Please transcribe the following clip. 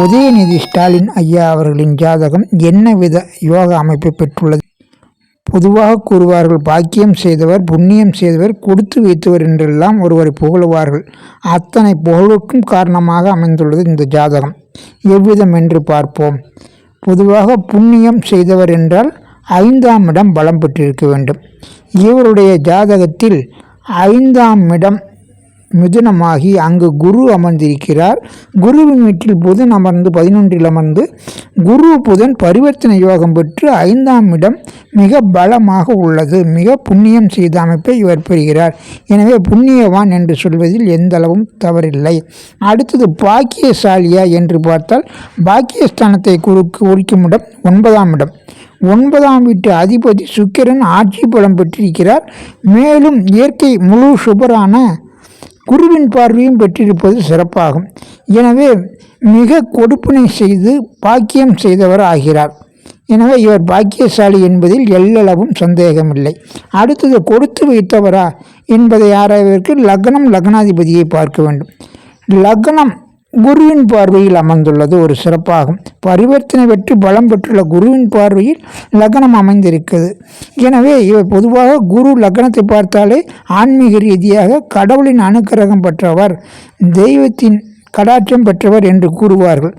உதயநிதி ஸ்டாலின் ஐயா அவர்களின் ஜாதகம் என்ன வித யோக அமைப்பை பெற்றுள்ளது? பொதுவாக கூறுவார்கள் பாக்கியம் செய்தவர் புண்ணியம் செய்தவர் கொடுத்து வைத்தவர் என்றெல்லாம் ஒருவரை புகழுவார்கள். அத்தனை புகழுக்கும் காரணமாக அமைந்துள்ளது இந்த ஜாதகம். எவ்விதம் என்று பார்ப்போம். பொதுவாக புண்ணியம் செய்தவர் என்றால் ஐந்தாம் இடம் பலம் பெற்றிருக்க வேண்டும். இவருடைய ஜாதகத்தில் ஐந்தாம் இடம் மிதுனமாகி அங்கு குரு அமர்ந்திருக்கிறார். குருவின் வீட்டில் புதன் அமர்ந்து பதினொன்றில் அமர்ந்து குரு புதன் பரிவர்த்தனை யோகம் பெற்று ஐந்தாம் இடம் மிக பலமாக உள்ளது. மிக புண்ணியம் செய்த அமைப்பை இவர் பெறுகிறார். எனவே புண்ணியவான் என்று சொல்வதில் எந்த அளவும் தவறில்லை. அடுத்தது பாக்கியசாலியா என்று பார்த்தால் பாக்கியஸ்தானத்தை குறுக்கு குறிக்கும் இடம் ஒன்பதாம் இடம். ஒன்பதாம் வீட்டு அதிபதி சுக்கிரன் ஆட்சி பலம் பெற்றிருக்கிறார். மேலும் இயற்கை முழு சுபரான குருவின் பார்வையும் பெற்றிருப்பது சிறப்பாகும். எனவே மிக கொடுப்பினை செய்து பாக்கியம் செய்தவர் ஆகிறார். எனவே இவர் பாக்கியசாலி என்பதில் எல்லளவும் சந்தேகமில்லை. அடுத்தது கொடுத்து வைத்தவரா என்பதை ஆராய்வதற்கு லக்னம் லக்னாதிபதியை பார்க்க வேண்டும். லக்னம் குருவின் பார்வையில் அமர்ந்துள்ளது. ஒரு சிறப்பாகும். பரிவர்த்தனை பெற்று பலம் பெற்றுள்ள குருவின் பார்வையில் லக்னம் அமைந்திருக்கிறது. எனவே இவை பொதுவாக குரு லக்னத்தை பார்த்தாலே ஆன்மீக ரீதியாக கடவுளின் அனுக்கிரகம் பெற்றவர் தெய்வத்தின் கடாட்சம் பெற்றவர் என்று கூறுவார்கள்.